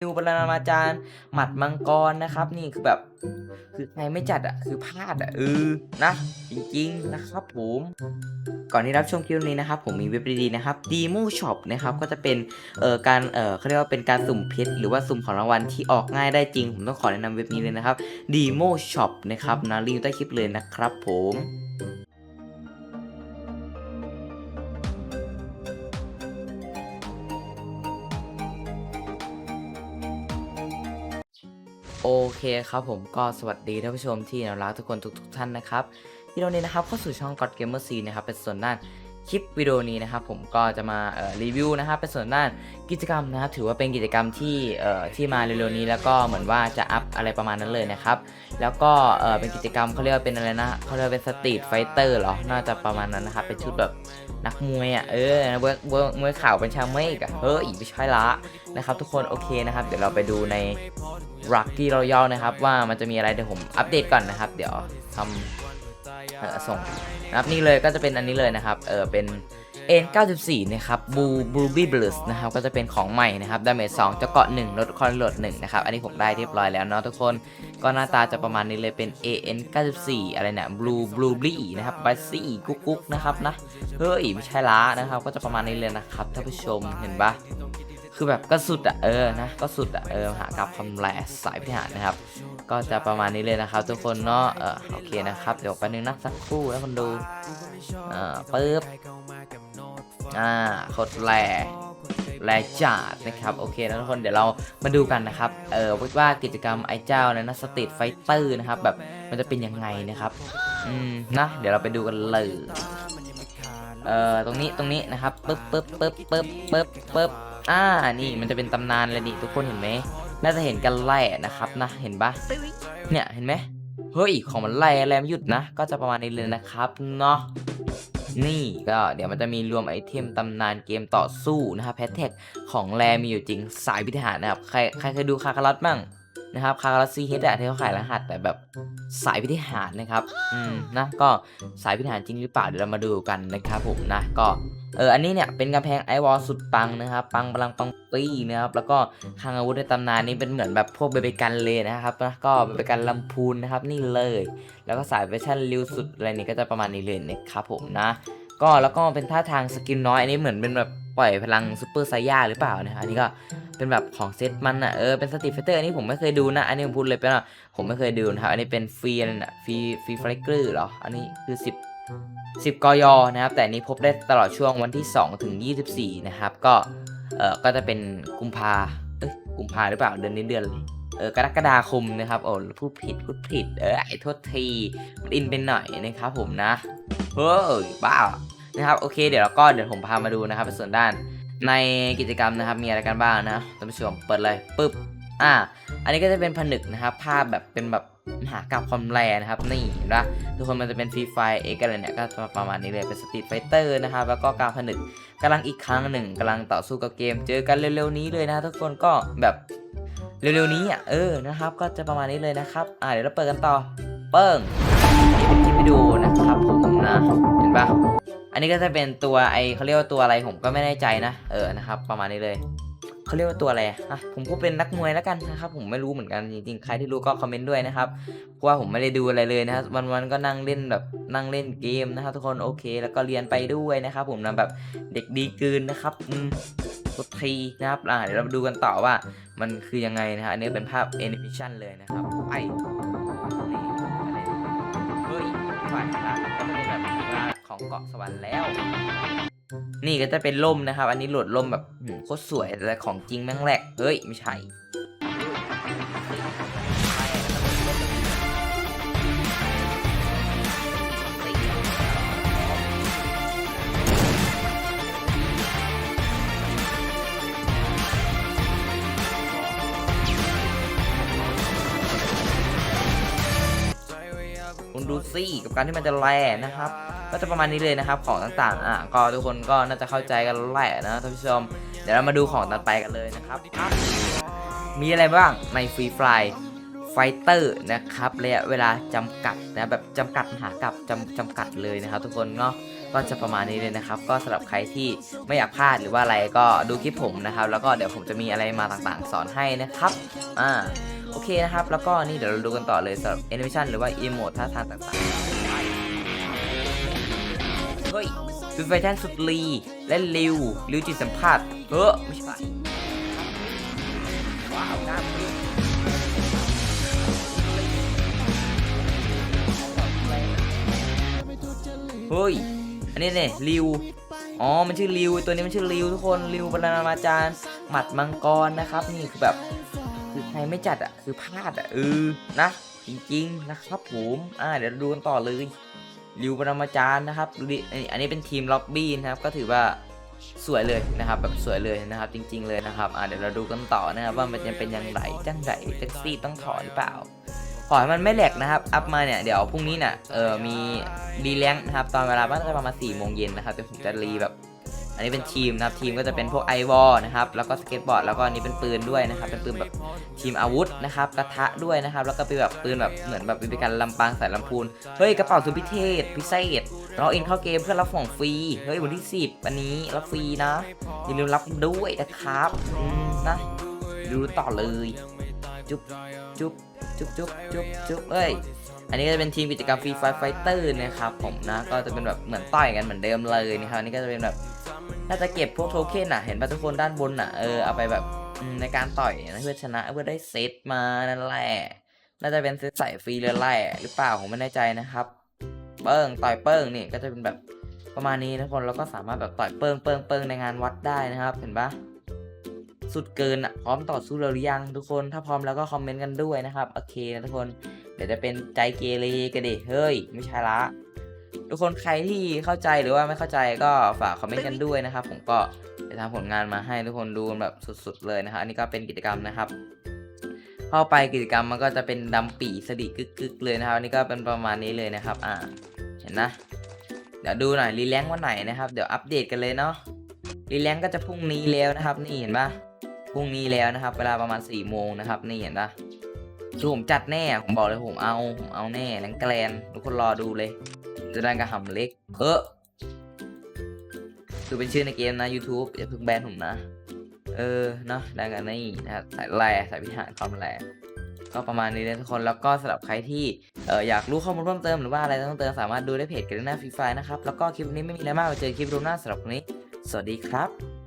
นิวปรมาจารย์ หมัดมังกรนะครับ นี่คือแบบ คือใครไม่จัดอะคือพลาดอะเออนะ จริงๆนะครับผม ก่อนที่รับชมคลิปนี้นะครับ ผมมีเว็บดีๆนะครับ Demo Shop นะครับก็จะเป็นเอ่อการเอ่อเขาเรียกว่าเป็นการสุ่มเพชรหรือว่าสุ่มของรางวัลที่ออกง่ายได้จริง ผมต้องขอแนะนำเว็บนี้เลยนะครับ Demo Shop นะครับนะลิงก์ใต้คลิปเลยนะครับผม โอเคครับผมก็สวัสดีท่านผู้ชมที่น่ารักทุกคนทุกๆท่านนะครับที่เรานี้นะครับเข้าสู่ช่อง God Gamer C นะครับเป็นส่วนด้านคลิปวิดีโอนี้นะครับผมก็จะมาเอ่อรีวิวนะครับเป็นส่วนด้านกิจกรรมนะครับถือว่าเป็นกิจกรรมที่เอ่อที่มาเร็วๆนี้ แล้วก็เหมือนว่าจะอัพอะไรประมาณนั้นเลยนะครับแล้วก็เอ่อเป็นกิจกรรมเขาเรียกว่าเป็นอะไรนะเขาเรียกว่าเป็นสตรีทไฟเตอร์เหรอน่าจะประมาณนั้นนะครับเป็นชุดแบบนักมวยอะเออเวิร์กเวิร์กมวยข่าวเป็นชาวเมกอะเฮ้ยไม่ใช่ละนะครับทุกคนโอเคนะครับเดี๋ยวเราไปดูใน รักที่เราย่อนะครับ ว่ามันจะมีอะไรเดี๋ยวผมอัปเดตก่อนนะครับ เดี๋ยวทำส่งนะครับนี่เลยก็จะเป็นอันนี้เลยนะครับเออเป็น N94 นะครับบูบูบี้บลูสนะครับก็จะเป็นของใหม่นะครับดาเมจ2จะเกาะ1ลดคอนโหลด1นะครับอันนี้ผมได้เรียบร้อยแล้วเนาะทุกคนก็หน้าตาจะประมาณนี้เลยเป็น AN94 อะไรเนี่ยบลูบลูบลีนะครับบัสซี่กุ๊กกุ๊กนะครับนะเฮ้ยไม่ใช่ละนะครับก็จะประมาณนี้เลยนะครับท่านผู้ชมเห็นปะ คือแบบก็สุดอะเออนะก็สุดอะเออหากับคำแหลสายพิหารนะครับ ก็จะประมาณนี้เลยนะครับ ทุกคนเนาะเออโอเคนะครับเดี๋ยวแป๊บนึงนะสักครู่แล้วคนดูอ่าปึ๊บอ่าโคตรแหลแหลจัดนะครับโอเคนะทุกคนเดี๋ยวเรามาดูกันนะครับเออว่ากิจกรรมไอ้เจ้านี่ยนะสตรีทไฟเตอร์นะครับแบบมันจะเป็นยังไงนะครับอืมนะเดี๋ยวเราไปดูกันเลยเอ่อตรงนี้ตรงนี้นะครับปึ๊บปึ๊บปึ๊บปึ๊บปึ๊บปึ๊บ อ่า นี่มันจะเป็นตำนานเลยนี่ทุกคนเห็นไหม น่าจะเห็นกันไล่นะครับนะ เห็นปะเนี่ย เห็นไหมเฮ้ย ของมันไล่แรมหยุดนะ ก็จะประมาณนี้เลยนะครับเนาะ นี่ก็เดี๋ยวมันจะมีรวมไอเทมตำนานเกมต่อสู้นะครับแพทแท็กของแรมีอยู่จริงสายพิธหารนะครับ ใครใครเคยดูคาคารัสบ้าง นะครับคาคารัสซีเฮดอะที่เขาขายรหัสแต่แบบสายพิธหารนะครับ อืมนะก็สายพิธหารจริงหรือเปล่าเดี๋ยวเรามาดูกันนะครับผมนะก็เอออันนี้เนี่ยเป็นกำแพงไอวอลสุดปังนะครับ ปังพลังปังปี้นะครับแล้วก็คลังอาวุธในตำนานนี้เป็นเหมือนแบบพวกเบเบกันเลยนะครับนะก็เบเบกันลำพูนนะครับนี่เลย แล้วก็สายเวอร์ชันริวสุดอะไรนี่ก็จะประมาณนี้เลยนะครับผมนะ ก็แล้วก็เป็นท่าทางสกินน้อยอันนี้เหมือนเป็นแบบปล่อยพลังซูเปอร์ไซย่าหรือเปล่านะอันนี้ก็เป็นแบบของเซตมันอะเออเป็นสตรีทไฟเตอร์อันนี้ผมไม่เคยดูนะ อันนี้ผมพูดเลยเป็นว่าผมไม่เคยดูนะครับอันนี้เป็นฟรีนะฟรีฟรีไฟเกอร์เหรออันนี้คือ 10 10กยนะครับ แต่นี้พบได้ตลอดช่วงวันที่ 2 ถึง 24 นะครับ ก็เออก็จะเป็นกุมภาเอ้ยกุมภาหรือเปล่าเดือนนี้เดือนเออกรกฎาคมนะครับโอ้พูดผิดพูดผิดเออไอ้โทษทีมันอินไปหน่อยนะครับผมนะ เฮ้ยบ้านะครับโอเคเดี๋ยวเราก็เดี๋ยวผมพามาดูนะครับเป็นส่วนด้านในกิจกรรมนะครับมีอะไรกันบ้างนะท่านผู้ชมเปิดเลยปึ๊บอ่า อันนี้ก็จะเป็นผนึกนะครับ ภาพแบบเป็นแบบมหากราบความแรงนะครับ นี่เห็นปะทุกคนมันจะเป็นฟรีไฟเอกอะไรเนี่ยก็ประมาณนี้เลยเป็นสตรีทไฟเตอร์นะครับ แล้วก็การผนึกกำลังอีกครั้งหนึ่งกำลังต่อสู้กับเกม เจอกันเร็วๆนี้เลยนะ ทุกคนก็แบบเร็วๆนี้อะเออนะครับ ก็จะประมาณนี้เลยนะครับ อ่าเดี๋ยวเราเปิดกันต่อ เปิ้งนี่เป็นคลิปวิดีโอนะครับผม นะเห็นปะอันนี้ก็จะเป็นตัวไอเขาเรียกว่าตัวอะไรผมก็ไม่แน่ใจนะ เออนะครับ ประมาณนี้เลยเขาเรียกว่าตัวอะไรอะผมก็เป็นนักมวยแล้วกันนะครับผมไม่รู้เหมือนกันจริงๆใครที่รู้ก็คอมเมนต์ด้วยนะครับเพราะว่าผมไม่ได้ดูอะไรเลยนะครับวันๆก็นั่งเล่นแบบนั่งเล่นเกมนะครับทุกคนโอเค แล้วก็เรียนไปด้วยนะครับผมนะแบบเด็กดีเกินนะครับอืมทุกทีนะครับอ่าเดี๋ยวเราดูกันต่อว่ามันคือยังไงนะครับอันนี้เป็นภาพแอนิเมชันเลยนะครับไปอะไรเฮ้ยฝ่ายละก็เป็นแบบว่า ของเกาะสวรรค์แล้ว นี่ก็จะเป็นล่มนะครับ อันนี้โหลดล่มแบบโคตรสวยแต่ของจริงแม่งแหลกเฮ้ยไม่ใช่ คุณดูสิกับการที่มันจะแร่นะครับก็จะประมาณนี้เลยนะครับของต่างๆอะก็ทุกคนก็น่าจะเข้าใจกันแหละนะท่านผู้ชม เดี๋ยวเรามาดูของต่อไปกันเลยนะครับอะมีอะไรบ้างในฟรีไฟไฟเตอร์นะครับระยะเวลาจำกัดนะแบบจำกัดมหากับจำจำกัดเลยนะครับ ทุกคนเนาะก็จะประมาณนี้เลยนะครับ ก็สำหรับใครที่ไม่อยากพลาดหรือว่าอะไรก็ดูคลิปผมนะครับ แล้วก็เดี๋ยวผมจะมีอะไรมาต่างๆ สอนให้นะครับอ่า โอเคนะครับ แล้วก็นี่เดี๋ยวเราดูกันต่อเลยสำหรับแอนิเมชันหรือว่าอีโมดท่าทางต่างๆ เฮ้ยคือแฟชั่นสุดลี และริวริวจิตสัมผัสเออไม่ใช่ว้าวกล้าเฮ้ย อันนี้เนี่ยริว อ๋อ มันชื่อริว ตัวนี้มันชื่อริวทุกคน ริวบรรณามาจารย์ หมัดมังกรนะครับ นี่คือแบบ ใครไม่จัดอะคือพลาดอะเออนะ จริงๆนะครับผมอ่าเดี๋ยวดูกันต่อเลยริวบรรณามาจารย์นะครับดูดิอันนี้เป็นทีมล็อบบี้นะครับก็ถือว่าสวยเลยนะครับแบบสวยเลยนะครับ จริง ๆเลยนะครับอ่าเดี๋ยวเราดูกันต่อนะครับว่ามันจะเป็นยังไงจังไรแท็กซี่ต้องถอนหรือเปล่าขอให้มันไม่แหลกนะครับ อัพมาเนี่ย เดี๋ยวพรุ่งนี้น่ะเออมีรีแลงนะครับ ตอนเวลาน่าจะประมาณ4ี่โมงเย็นนะครับเดี๋ยวผมจะรีแบบ อันนี้เป็นทีมนะครับทีมก็จะเป็นพวกไอวอลนะครับแล้วก็สเก็ตบอร์ดแล้วก็อันนี้เป็นปืนด้วยนะครับเป็นปืนแบบทีมอาวุธนะครับกระทะด้วยนะครับแล้วก็เป็นแบบปืนแบบเหมือนแบบเป็นการลำปางใส่ลำพูนเฮ้ยกระเป๋าสุดพิเศษพิเศษเราเองเข้าเกมเพื่อรับของฟรีเฮ้ยวันที่ 10 อันนี้รับฟรีนะอย่าลืมรับด้วยนะครับนะดูต่อเลยจุ๊บจุ๊บจุ๊บจุ๊บจุ๊บจุ๊บเอ้ย อันนี้ก็จะเป็นทีมกิจกรรมฟรีไฟไฟเตอร์นะครับผมนะก็จะเป็นแบบเหมือนต่อยกันเหมือนเดิมเลยนะครับอันนี่ก็จะเป็นแบบน่าจะเก็บพวกโทเค็นอะเห็นป่ะทุกคนด้านบนอะเออเอาไปแบบในการต่อยนะเพื่อชนะเพื่อได้เซตมานั่นแหละน่าจะเป็นเซตใส่ฟรีเลยแหละหรือเปล่าผมไม่แน่ใจนะครับ เปิ้งต่อยเปิ้งนี่ก็จะเป็นแบบประมาณนี้นะทุกคนแล้วก็สามารถแบบต่อยเปิ้งเปิ้งเปิ้งในงานวัดได้นะครับ เห็นปะสุดเกินอะพร้อมต่อสู้หรือยังทุกคน ถ้าพร้อมแล้วก็คอมเมนต์กันด้วยนะครับโอเคนะทุกคน เดี๋ยวจะเป็นใจเกเรกันดิ เฮ้ย ไม่ใช่ละ ทุกคนใครที่เข้าใจหรือว่าไม่เข้าใจก็ฝากคอมเมนต์กันด้วยนะครับ ผมก็จะทำผลงานมาให้ทุกคนดูแบบสุดๆเลยนะครับอันนี้ก็เป็นกิจกรรมนะครับ เข้าไปกิจกรรมมันก็จะเป็นดำปีสดิกึกๆเลยนะครับ อันนี้ก็เป็นประมาณนี้เลยนะครับ อ่า เห็นนะ เดี๋ยวดูหน่อยรีแลงวันไหนนะครับ เดี๋ยวอัปเดตกันเลยเนาะ รีแลงก็จะพรุ่งนี้แล้วนะครับ นี่เห็นปะพรุ่งนี้แล้วนะครับ เวลาประมาณ4ี่โมงนะครับ นี่เห็นปะ คือผมจัดแน่ผมบอกเลยผมเอาผมเอาแน่แรงแกลนทุกคนรอดูเลยจะได้กระหำเล็กเออคือเป็นชื่อในเกมนะ YouTube อย่าเพิ่งแบนผมนะ เออเนาะได้กันนี่นะครับสายแร่สายพิหารความแรงก็ประมาณนี้เลยทุกคนแล้วก็สำหรับใครที่เอออยากรู้ข้อมูลเพิ่มเติมหรือว่าอะไรต้องเติมสามารถดูได้เพจกันหน้าฟรีไฟนะครับแล้วก็คลิปนี้ไม่มีอะไรมากไปเจอคลิปรูปหน้าสำหรับวันนี้ สวัสดีครับ